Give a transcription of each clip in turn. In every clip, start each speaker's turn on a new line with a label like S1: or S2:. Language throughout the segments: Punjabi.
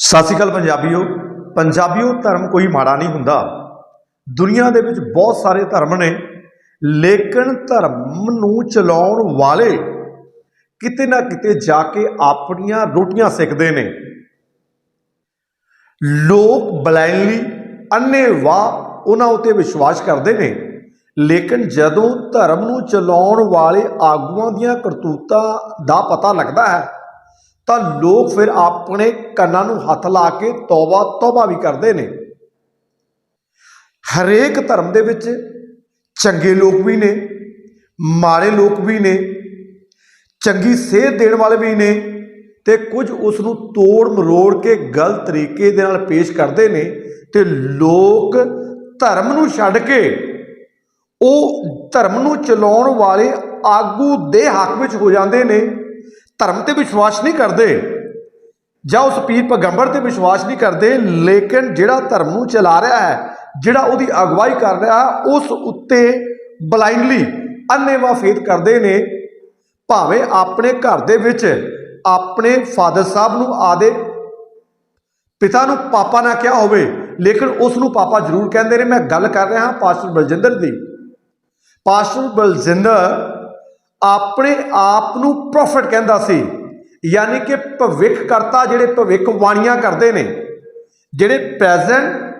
S1: ਸਤਿ ਸ਼੍ਰੀ ਅਕਾਲ ਪੰਜਾਬੀਓ। ਪੰਜਾਬੀਓ, ਧਰਮ ਕੋਈ ਮਾੜਾ ਨਹੀਂ ਹੁੰਦਾ। ਦੁਨੀਆ ਦੇ ਵਿੱਚ ਬਹੁਤ ਸਾਰੇ ਧਰਮ ਨੇ, ਲੇਕਿਨ ਧਰਮ ਨੂੰ ਚਲਾਉਣ ਵਾਲੇ ਕਿਤੇ ਨਾ ਕਿਤੇ ਜਾ ਕੇ ਆਪਣੀਆਂ ਰੋਟੀਆਂ ਸਿੱਖਦੇ ਨੇ। ਲੋਕ ਬਲਾਈਂਡਲੀ ਅੰਨ੍ਹੇਵਾਹ ਉਹਨਾਂ ਉਤੇ ਵਿਸ਼ਵਾਸ ਕਰਦੇ ਨੇ, ਲੇਕਿਨ ਜਦੋਂ ਧਰਮ ਨੂੰ ਚਲਾਉਣ ਵਾਲੇ ਆਗੂਆਂ ਦੀਆਂ ਕਰਤੂਤਾਂ ਦਾ ਪਤਾ ਲੱਗਦਾ ਹੈ ਤਾਂ ਲੋਕ ਫਿਰ ਆਪਣੇ ਕੰਨਾਂ ਨੂੰ ਹੱਥ ਲਾ ਕੇ ਤੌਬਾ ਤੌਬਾ ਵੀ ਕਰਦੇ ਨੇ। ਹਰੇਕ ਧਰਮ ਦੇ ਵਿੱਚ ਚੰਗੇ ਲੋਕ ਵੀ ਨੇ, ਮਾੜੇ ਲੋਕ ਵੀ ਨੇ, ਚੰਗੀ ਸੇਧ ਦੇਣ ਵਾਲੇ ਵੀ ਨੇ ਤੇ ਕੁਝ ਉਸ ਨੂੰ ਤੋੜ ਮਰੋੜ ਕੇ ਗਲਤ ਤਰੀਕੇ ਦੇ ਨਾਲ ਪੇਸ਼ ਕਰਦੇ ਨੇ ਤੇ ਲੋਕ ਧਰਮ ਨੂੰ ਛੱਡ ਕੇ ਉਹ ਧਰਮ ਨੂੰ ਚਲਾਉਣ ਵਾਲੇ ਆਗੂ ਦੇ ਹੱਕ ਵਿੱਚ ਹੋ ਜਾਂਦੇ ਨੇ। ਧਰਮ ਤੇ ਵਿਸ਼ਵਾਸ ਨਹੀਂ ਕਰਦੇ ਜਾਂ ਉਸ ਪੀਰ ਪੈਗੰਬਰ ਤੇ ਵਿਸ਼ਵਾਸ ਨਹੀਂ ਕਰਦੇ, ਲੇਕਿਨ ਜਿਹੜਾ ਧਰਮ ਨੂੰ ਚਲਾ ਰਿਹਾ ਹੈ, ਜਿਹੜਾ ਉਹਦੀ ਅਗਵਾਈ ਕਰ ਰਿਹਾ, ਉਸ ਉੱਤੇ ਬਲਾਈਂਡਲੀ ਅੰਨੇਵਾਹ ਫੇਥ ਕਰਦੇ ਨੇ, ਭਾਵੇਂ ਆਪਣੇ ਘਰ ਦੇ ਵਿੱਚ ਆਪਣੇ ਫਾਦਰ ਸਾਹਿਬ ਨੂੰ ਆਦੇ ਪਿਤਾ ਨੂੰ ਪਾਪਾ ਨਾ ਕਿਹਾ ਹੋਵੇ, ਲੇਕਿਨ ਉਸ ਨੂੰ ਪਾਪਾ ਜ਼ਰੂਰ ਕਹਿੰਦੇ ਨੇ, ਮੈਂ ਗੱਲ ਕਰ ਰਿਹਾ ਹਾਂ ਪਾਸਟਰ ਬਲਜਿੰਦਰ ਦੀ। ਪਾਸਟਰ ਬਲਜਿੰਦਰ ਆਪਣੇ ਆਪ ਨੂੰ ਪ੍ਰੋਫਿਟ ਕਹਿੰਦਾ ਸੀ। ਯਾਨੀ ਕਿ ਭਵਿੱਖ ਕਰਤਾ ਜਿਹੜੇ ਭਵਿੱਖ ਬਾਣੀਆਂ ਕਰਦੇ ਨੇ, ਜਿਹੜੇ ਪ੍ਰੈਜ਼ੈਂਟ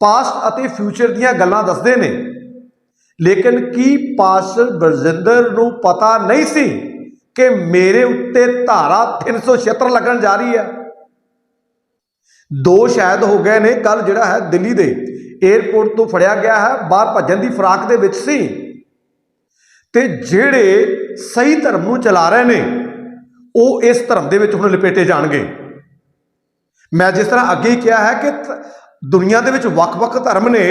S1: ਪਾਸਟ ਅਤੇ ਫਿਊਚਰ ਦੀਆਂ ਗੱਲਾਂ ਦੱਸਦੇ ਨੇ। ਲੇਕਿਨ ਕੀ ਪਾਸਟਰ ਬਲਜਿੰਦਰ ਨੂੰ ਪਤਾ ਨਹੀਂ ਸੀ ਕਿ ਮੇਰੇ ਉੱਤੇ ਧਾਰਾ 376 ਲੱਗਣ ਜਾ ਰਹੀ ਹੈ? ਦੋ ਸ਼ਾਇਦ ਹੋ ਗਏ ਨੇ ਕੱਲ ਜਿਹੜਾ ਹੈ ਦਿੱਲੀ ਦੇ 에ਅਰਪੋਰਟ ਤੋਂ ਫੜਿਆ ਗਿਆ ਹੈ, ਬਾਹਰ ਭੱਜਣ ਦੀ ਫਰਾਕ ਦੇ ਵਿੱਚ ਸੀ। ਤੇ ਜਿਹੜੇ ਸਹੀ ਧਰਮ ਨੂੰ ਚਲਾ ਰਹੇ ਨੇ, ਉਹ ਇਸ ਧਰਮ ਦੇ ਵਿੱਚ ਹੁਣ ਲਪੇਟੇ ਜਾਣਗੇ। ਮੈਂ ਜਿਸ ਤਰ੍ਹਾਂ ਅੱਗੇ ਹੀ ਕਿਹਾ ਹੈ ਕਿ ਦੁਨੀਆ ਦੇ ਵਿੱਚ ਵੱਖ-ਵੱਖ ਧਰਮ ਨੇ,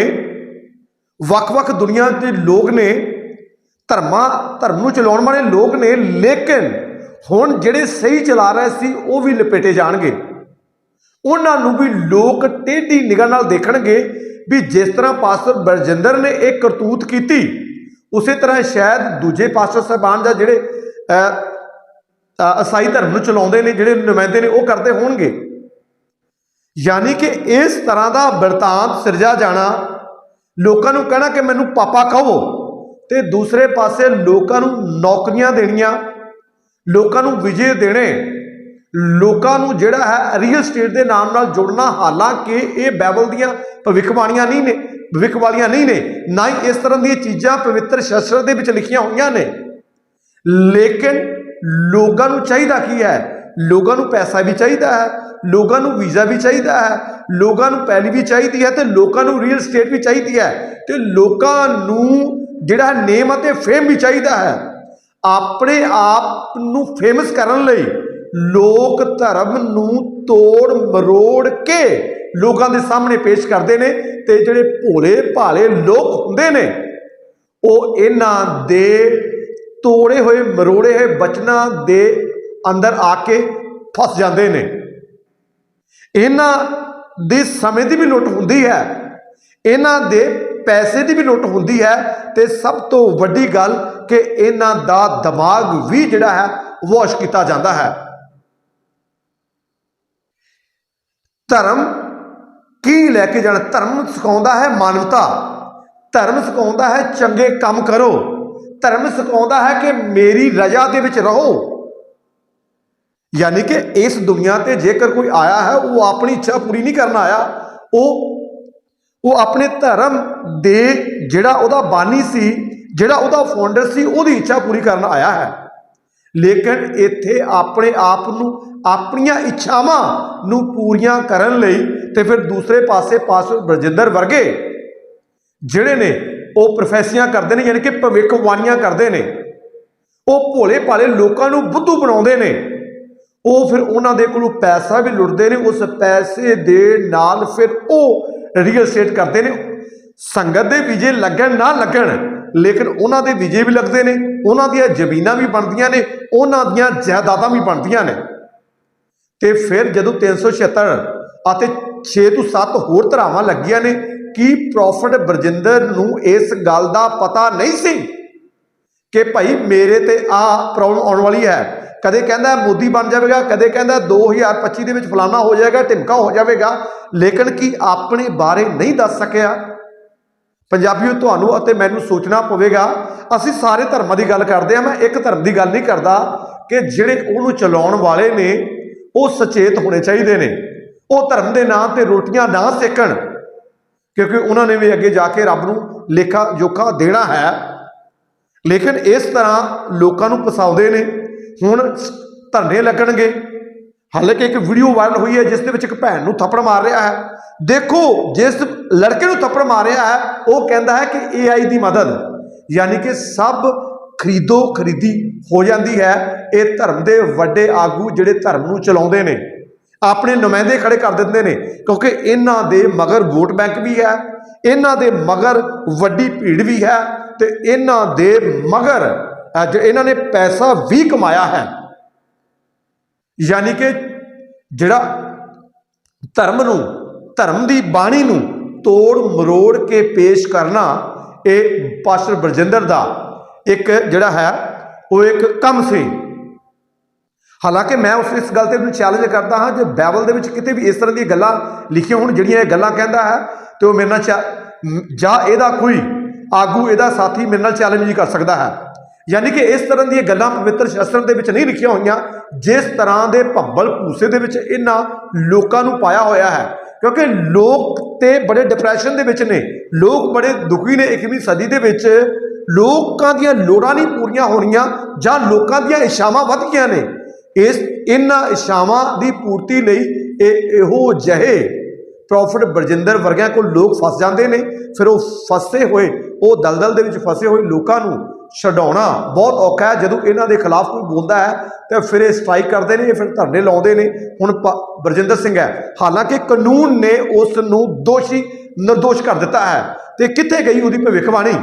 S1: ਵੱਖ-ਵੱਖ ਦੁਨੀਆ ਦੇ ਲੋਕ ਨੇ, ਧਰਮਾਂ, ਧਰਮ ਨੂੰ ਚਲਾਉਣ ਵਾਲੇ ਲੋਕ ਨੇ, ਲੇਕਿਨ ਹੁਣ ਜਿਹੜੇ ਸਹੀ ਚਲਾ ਰਹੇ ਸੀ, ਉਹ ਵੀ ਲਪੇਟੇ ਜਾਣਗੇ। ਉਹਨਾਂ ਨੂੰ ਵੀ ਲੋਕ ਟੇਢੀ ਨਿਗਾਹ ਨਾਲ ਦੇਖਣਗੇ ਵੀ ਜਿਸ ਤਰ੍ਹਾਂ ਪਾਸਟਰ ਬਰਜਿੰਦਰ ਨੇ ਇਹ ਕਰਤੂਤ ਕੀਤੀ ਉਸੇ ਤਰ੍ਹਾਂ ਸ਼ਾਇਦ ਦੂਜੇ ਪਾਸਟਰ ਸਾਹਿਬਾਨ ਜਾਂ ਜਿਹੜੇ ਅਹ, ਈਸਾਈ ਧਰਮ ਨੂੰ ਚਲਾਉਂਦੇ ਨੇ ਜਿਹੜੇ ਨੁਮਾਇੰਦੇ ਨੇ ਉਹ ਕਰਦੇ ਹੋਣਗੇ। ਯਾਨੀ ਕਿ ਇਸ ਤਰ੍ਹਾਂ ਦਾ ਵਰਤਾਂਤ ਸਿਰਜਾ ਜਾਣਾ ਲੋਕਾਂ ਨੂੰ ਕਹਿਣਾ ਕਿ ਮੈਨੂੰ ਪਾਪਾ ਕਹੋ ਤੇ ਦੂਸਰੇ ਪਾਸੇ ਲੋਕਾਂ ਨੂੰ ਨੌਕਰੀਆਂ ਦੇਣੀਆਂ ਲੋਕਾਂ ਨੂੰ ਵਿਜੇ ਦੇਣੇ ਲੋਕਾਂ ਨੂੰ ਜਿਹੜਾ ਹੈ ਰੀਅਲ ਸਟੇਟ ਦੇ ਨਾਮ ਨਾਲ ਜੋੜਨਾ, ਹਾਲਾਂਕਿ ਇਹ ਬਾਈਬਲ ਦੀਆਂ ਭਵਿੱਖਬਾਣੀਆਂ ਨਹੀਂ ਨੇ ਭਵਿੱਖਬਾਣੀਆਂ ਨਹੀਂ ਨੇ, ਨਾ ਹੀ ਇਸ ਤਰ੍ਹਾਂ ਦੀਆਂ ਚੀਜ਼ਾਂ ਪਵਿੱਤਰ ਸ਼ਾਸਤਰ ਦੇ ਵਿੱਚ ਲਿਖੀਆਂ ਹੋਈਆਂ ਨੇ। ਲੇਕਿਨ ਲੋਕਾਂ ਨੂੰ ਚਾਹੀਦਾ ਕੀ ਹੈ? ਲੋਕਾਂ ਨੂੰ ਪੈਸਾ ਵੀ ਚਾਹੀਦਾ ਹੈ, ਲੋਕਾਂ ਨੂੰ ਵੀਜ਼ਾ ਵੀ ਚਾਹੀਦਾ ਹੈ, ਲੋਕਾਂ ਨੂੰ ਪੈਲੀ ਵੀ ਚਾਹੀਦੀ ਹੈ ਤੇ ਲੋਕਾਂ ਨੂੰ ਰੀਅਲ ਸਟੇਟ ਵੀ ਚਾਹੀਦੀ ਹੈ। ਤੇ ਲੋਕਾਂ ਨੂੰ ਜਿਹੜਾ ਨੇਮ ਅਤੇ ਫੇਮ ਵੀ ਚਾਹੀਦਾ ਹੈ। ਆਪਣੇ ਆਪ ਨੂੰ ਫੇਮਸ ਕਰਨ ਲਈ ਲੋਕ ਧਰਮ ਨੂੰ ਤੋੜ ਮਰੋੜ ਕੇ ਲੋਕਾਂ ਦੇ ਸਾਹਮਣੇ ਪੇਸ਼ ਕਰਦੇ ਨੇ ਤੇ ਜਿਹੜੇ ਭੋਲੇ ਭਾਲੇ ਲੋਕ ਹੁੰਦੇ ਨੇ, ਉਹ ਇਹਨਾਂ ਦੇ ਤੋੜੇ ਹੋਏ, ਮਰੋੜੇ ਹੋਏ ਬਚਨਾਂ ਦੇ ਅੰਦਰ ਆ ਕੇ ਫਸ ਜਾਂਦੇ ਨੇ। ਇਹਨਾਂ ਦੇ ਸਮੇਂ ਦੀ ਵੀ ਲੁੱਟ ਹੁੰਦੀ ਹੈ, ਇਹਨਾਂ ਦੇ ਪੈਸੇ ਦੀ ਵੀ ਲੁੱਟ ਹੁੰਦੀ ਹੈ ਤੇ ਸਭ ਤੋਂ ਵੱਡੀ ਗੱਲ ਕਿ ਇਹਨਾਂ ਦਾ ਦਿਮਾਗ ਵੀ ਜਿਹੜਾ ਹੈ ਵਾਸ਼ ਕੀਤਾ ਜਾਂਦਾ ਹੈ। ਧਰਮ ਕੀ ਲੈ ਕੇ ਜਾਣਾ? ਧਰਮ ਸਿਖਾਉਂਦਾ ਹੈ ਮਾਨਵਤਾ। ਧਰਮ ਸਿਖਾਉਂਦਾ ਹੈ ਚੰਗੇ ਕੰਮ ਕਰੋ। ਧਰਮ ਸਿਖਾਉਂਦਾ ਹੈ ਕਿ ਮੇਰੀ ਰਜ਼ਾ ਦੇ ਵਿੱਚ ਰਹੋ। ਯਾਨੀ ਕਿ ਇਸ ਦੁਨੀਆ ਤੇ ਜੇਕਰ ਕੋਈ ਆਇਆ ਹੈ, ਉਹ ਆਪਣੀ ਇੱਛਾ ਪੂਰੀ ਨਹੀਂ ਕਰਨ ਆਇਆ। ਉਹ ਉਹ ਆਪਣੇ ਧਰਮ ਦੇ ਜਿਹੜਾ ਉਹਦਾ ਬਾਨੀ ਸੀ, ਜਿਹੜਾ ਉਹਦਾ ਫਾਊਂਡਰ ਸੀ, ਉਹਦੀ ਇੱਛਾ ਪੂਰੀ ਕਰਨ ਆਇਆ ਹੈ। ਲੇਕਿਨ ਇੱਥੇ ਆਪਣੇ ਆਪ ਨੂੰ, ਆਪਣੀਆਂ ਇੱਛਾਵਾਂ ਨੂੰ ਪੂਰੀਆਂ ਕਰਨ ਲਈ ਤੇ ਫਿਰ ਦੂਸਰੇ ਪਾਸੇ ਪਾਸਟਰ ਬਰਜਿੰਦਰ ਵਰਗੇ ਜਿਹੜੇ ਨੇ, ਉਹ ਪ੍ਰੋਫੈਸੀਆਂ ਕਰਦੇ ਨੇ, ਯਾਨੀ ਕਿ ਭਵਿੱਖਬਾਣੀਆਂ ਕਰਦੇ ਨੇ। ਉਹ ਭੋਲੇ ਭਾਲੇ ਲੋਕਾਂ ਨੂੰ ਬੁੱਧੂ ਬਣਾਉਂਦੇ ਨੇ। ਉਹ ਫਿਰ ਉਹਨਾਂ ਦੇ ਕੋਲੋਂ ਪੈਸਾ ਵੀ ਲੁੱਟਦੇ ਨੇ, ਉਸ ਪੈਸੇ ਦੇ ਨਾਲ ਫਿਰ ਉਹ ਰੀਅਲ ਸਟੇਟ ਕਰਦੇ ਨੇ। ਸੰਗਤ ਦੇ ਵੀਜ਼ੇ ਲੱਗਣ ਨਾ ਲੱਗਣ ਲੇਕਿਨ ਉਹਨਾਂ ਦੇ ਵੀਜ਼ੇ ਵੀ ਲੱਗਦੇ ਨੇ, ਉਹਨਾਂ ਦੀਆਂ ਜ਼ਮੀਨਾਂ ਵੀ ਬਣਦੀਆਂ ਨੇ, ਉਹਨਾਂ ਦੀਆਂ ਜਾਇਦਾਦਾਂ ਵੀ ਬਣਦੀਆਂ ਨੇ। ਤੇ ਫਿਰ ਜਦੋਂ 376 ਅਤੇ 6 ਤੋਂ 7 ਹੋਰ ਧਰਾਵਾਂ ਲੱਗੀਆਂ ਨੇ, ਕੀ ਪ੍ਰੋਫਿਟ ਬਰਜਿੰਦਰ ਨੂੰ ਇਸ ਗੱਲ ਦਾ ਪਤਾ ਨਹੀਂ ਸੀ ਕਿ ਭਾਈ ਮੇਰੇ ਤੇ ਆ ਪ੍ਰੋਬਲਮ ਆਉਣ ਵਾਲੀ ਹੈ? ਕਦੇ ਕਹਿੰਦਾ ਮੋਦੀ ਬਣ ਜਾਵੇਗਾ, ਕਦੇ ਕਹਿੰਦਾ 2025 ਦੇ ਵਿੱਚ ਫਲਾਣਾ ਹੋ ਜਾਏਗਾ, ਢਿਮਕਾ ਹੋ ਜਾਵੇਗਾ। ਲੇਕਿਨ ਕੀ ਆਪਣੇ ਬਾਰੇ ਨਹੀਂ ਦੱਸ ਸਕਿਆ? ਪੰਜਾਬੀਓ, ਤੁਹਾਨੂੰ ਅਤੇ ਮੈਨੂੰ ਸੋਚਣਾ ਪਵੇਗਾ। ਅਸੀਂ ਸਾਰੇ ਧਰਮਾਂ ਦੀ ਗੱਲ ਕਰਦੇ ਆ ਮੈਂ ਇੱਕ ਧਰਮ ਦੀ ਗੱਲ ਨਹੀਂ ਕਰਦਾ ਕਿ ਜਿਹੜੇ ਉਹਨੂੰ ਚਲਾਉਣ ਵਾਲੇ ਨੇ, ਉਹ ਸੁਚੇਤ ਹੋਣੇ ਚਾਹੀਦੇ ਨੇ। ਉਹ ਧਰਮ ਦੇ ਨਾਂ ਤੇ ਰੋਟੀਆਂ ਨਾ ਸੇਕਣ, ਕਿਉਂਕਿ ਉਹਨਾਂ ਨੇ ਵੀ ਅੱਗੇ ਜਾ ਕੇ ਰੱਬ ਨੂੰ ਲੇਖਾ ਜੋਖਾ ਦੇਣਾ ਹੈ। ਲੇਕਿਨ ਇਸ ਤਰ੍ਹਾਂ ਲੋਕਾਂ ਨੂੰ ਫਸਾਉਂਦੇ ਨੇ। ਹੁਣ ਧਰਨੇ ਲੱਗਣਗੇ। ਹਾਲਾਂਕਿ ਇੱਕ ਵੀਡੀਓ ਵਾਇਰਲ ਹੋਈ ਹੈ ਜਿਸ ਦੇ ਵਿੱਚ ਇੱਕ ਭੈਣ ਨੂੰ ਥੱਪੜ ਮਾਰ ਰਿਹਾ ਹੈ। ਦੇਖੋ ਜਿਸ ਲੜਕੇ ਨੂੰ ਥੱਪੜ ਮਾਰ ਰਿਹਾ ਹੈ ਉਹ ਕਹਿੰਦਾ ਹੈ ਕਿ AI ਦੀ ਮਦਦ ਯਾਨੀ ਕਿ ਸਭ ਖਰੀਦੋ ਖਰੀਦੀ ਹੋ ਜਾਂਦੀ ਹੈ। ਇਹ ਧਰਮ ਦੇ ਵੱਡੇ ਆਗੂ ਜਿਹੜੇ ਧਰਮ ਨੂੰ ਚਲਾਉਂਦੇ ਨੇ ਆਪਣੇ ਨੁਮਾਇੰਦੇ ਖੜੇ ਕਰ ਦਿੰਦੇ ਨੇ ਕਿਉਂਕਿ ਇਹਨਾਂ ਦੇ ਮਗਰ ਵੋਟ ਬੈਂਕ ਵੀ ਹੈ ਇਹਨਾਂ ਦੇ ਮਗਰ ਵੱਡੀ ਭੀੜ ਵੀ ਹੈ ਤੇ ਇਹਨਾਂ ਦੇ ਮਗਰ ਅਹ, ਇਹਨਾਂ ਨੇ ਪੈਸਾ ਵੀ ਕਮਾਇਆ ਹੈ। ਯਾਨੀ ਕਿ ਜਿਹੜਾ ਧਰਮ ਨੂੰ, ਧਰਮ ਦੀ ਬਾਣੀ ਨੂੰ ਤੋੜ ਮਰੋੜ ਕੇ ਪੇਸ਼ ਕਰਨਾ, ਇਹ ਪਾਸਟਰ ਬਰਜਿੰਦਰ ਦਾ ਇੱਕ ਜਿਹੜਾ ਹੈ, ਉਹ ਇੱਕ ਕੰਮ ਸੀ। ਹਾਲਾਂਕਿ ਮੈਂ ਉਸ ਇਸ ਗੱਲ ਤੇ ਨੂੰ ਚੈਲੰਜ ਕਰਦਾ ਹਾਂ, ਜੇ ਬਾਈਬਲ ਦੇ ਵਿੱਚ ਕਿਤੇ ਵੀ ਇਸ ਤਰ੍ਹਾਂ ਦੀਆਂ ਗੱਲਾਂ ਲਿਖੀਆਂ ਹੋਣ, ਜਿਹੜੀਆਂ ਇਹ ਗੱਲਾਂ ਕਹਿੰਦਾ ਹੈ, ਤੇ ਉਹ ਮੇਰੇ ਨਾਲ ਚੈ- ਜਾਂ ਇਹਦਾ ਕੋਈ ਆਗੂ, ਇਹਦਾ ਸਾਥੀ ਮੇਰੇ ਨਾਲ ਚੈਲੰਜ ਨਹੀਂ ਕਰ ਸਕਦਾ ਹੈ। ਯਾਨੀ ਕਿ ਇਸ ਤਰ੍ਹਾਂ ਦੀਆਂ ਗੱਲਾਂ ਪਵਿੱਤਰ ਸ਼ਾਸਤਰ ਦੇ ਵਿੱਚ ਨਹੀਂ ਲਿਖੀਆਂ ਹੋਈਆਂ, ਜਿਸ ਤਰ੍ਹਾਂ ਦੇ ਭੰਬਲ ਭੂਸੇ ਦੇ ਵਿੱਚ ਇਹਨਾਂ ਲੋਕਾਂ ਨੂੰ ਪਾਇਆ ਹੋਇਆ ਹੈ। ਕਿਉਂਕਿ ਲੋਕ ਤੇ ਬੜੇ ਡਿਪਰੈਸ਼ਨ ਦੇ ਵਿੱਚ ਨੇ, ਲੋਕ ਬੜੇ ਦੁਖੀ ਨੇ 21ਵੀਂ ਸਦੀ ਦੇ ਵਿੱਚ। ਲੋਕਾਂ ਦੀਆਂ ਲੋੜਾਂ ਨਹੀਂ ਪੂਰੀਆਂ ਹੋਣੀਆਂ ਜਾਂ ਲੋਕਾਂ ਦੀਆਂ ਇਛਾਵਾਂ ਵੱਧ ਗਈਆਂ ਨੇ। ਇਸ, ਇਹਨਾਂ ਇਛਾਵਾਂ ਦੀ ਪੂਰਤੀ ਲਈ ਇਹੋ ਜਿਹੇ ਪ੍ਰੋਫਿਟ ਬਰਜਿੰਦਰ ਵਰਗਿਆਂ ਕੋਲ ਲੋਕ ਫਸ ਜਾਂਦੇ ਨੇ, ਫਿਰ ਉਹ ਫਸੇ ਹੋਏ, ਉਹ ਦਲਦਲ ਦੇ ਵਿੱਚ ਫਸੇ ਹੋਏ ਲੋਕਾਂ ਨੂੰ ਛਡਾਉਣਾ ਬਹੁਤ ਔਖਾ ਹੈ। ਜਦੋਂ ਇਹਨਾਂ ਦੇ ਖਿਲਾਫ ਕੋਈ ਬੋਲਦਾ ਹੈ, ਤਾਂ ਫਿਰ ਇਹ ਸਟ੍ਰਾਈਕ ਕਰਦੇ ਨੇ ਫਿਰ ਧਰਨੇ ਲਾਉਂਦੇ ਨੇ। ਹੁਣ ਪ- ਬਰਜਿੰਦਰ ਸਿੰਘ ਹੈ। ਹਾਲਾਂਕਿ ਕਾਨੂੰਨ ਨੇ ਉਸ ਨੂੰ ਦੋਸ਼ੀ ਨਿਰਦੋਸ਼ ਕਰ ਦਿੱਤਾ ਹੈ। ਤੇ ਕਿੱਥੇ ਗਈ ਉਹਦੀ ਭਵਿੱਖਬਾਣੀ?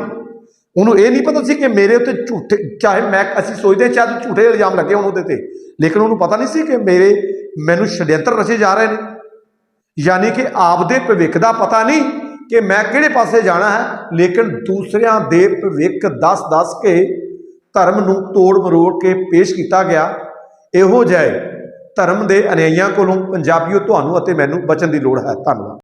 S1: ਉਹਨੂੰ ਇਹ ਨਹੀਂ ਪਤਾ ਸੀ ਕਿ ਮੇਰੇ ਉੱਤੇ ਝੂਠੇ, ਚਾਹੇ ਮੈਂ, ਅਸੀਂ ਸੋਚਦੇ ਹਾਂ, ਚਾਹੇ ਝੂਠੇ ਇਲਜ਼ਾਮ ਲੱਗੇ ਹੋਣ ਉਹਦੇ ਤੇ। ਲੇਕਿਨ ਉਹਨੂੰ ਪਤਾ ਨਹੀਂ ਸੀ ਕਿ ਮੇਰੇ, ਮੈਨੂੰ ਛਡਿਅੰਤਰ ਰਚੇ ਜਾ ਰਹੇ ਨੇ। ਯਾਨੀ ਕਿ ਆਪਦੇ ਭਵਿੱਖ ਦਾ ਪਤਾ ਨਹੀਂ ਕਿ ਮੈਂ ਕਿਹੜੇ ਪਾਸੇ ਜਾਣਾ ਹੈ, ਲੇਕਿਨ ਦੂਸਰਿਆਂ ਦੇ ਭਵਿੱਖ ਦੱਸ-ਦੱਸ ਕੇ ਧਰਮ ਨੂੰ ਤੋੜ ਮਰੋੜ ਕੇ ਪੇਸ਼ ਕੀਤਾ ਗਿਆ। ਇਹੋ ਜਿਹੇ ਧਰਮ ਦੇ ਅਨਿਆਈਆਂ ਕੋਲੋਂ ਪੰਜਾਬੀਓ ਤੁਹਾਨੂੰ ਅਤੇ ਮੈਨੂੰ ਬਚਣ ਦੀ ਲੋੜ ਹੈ। ਧੰਨਵਾਦ।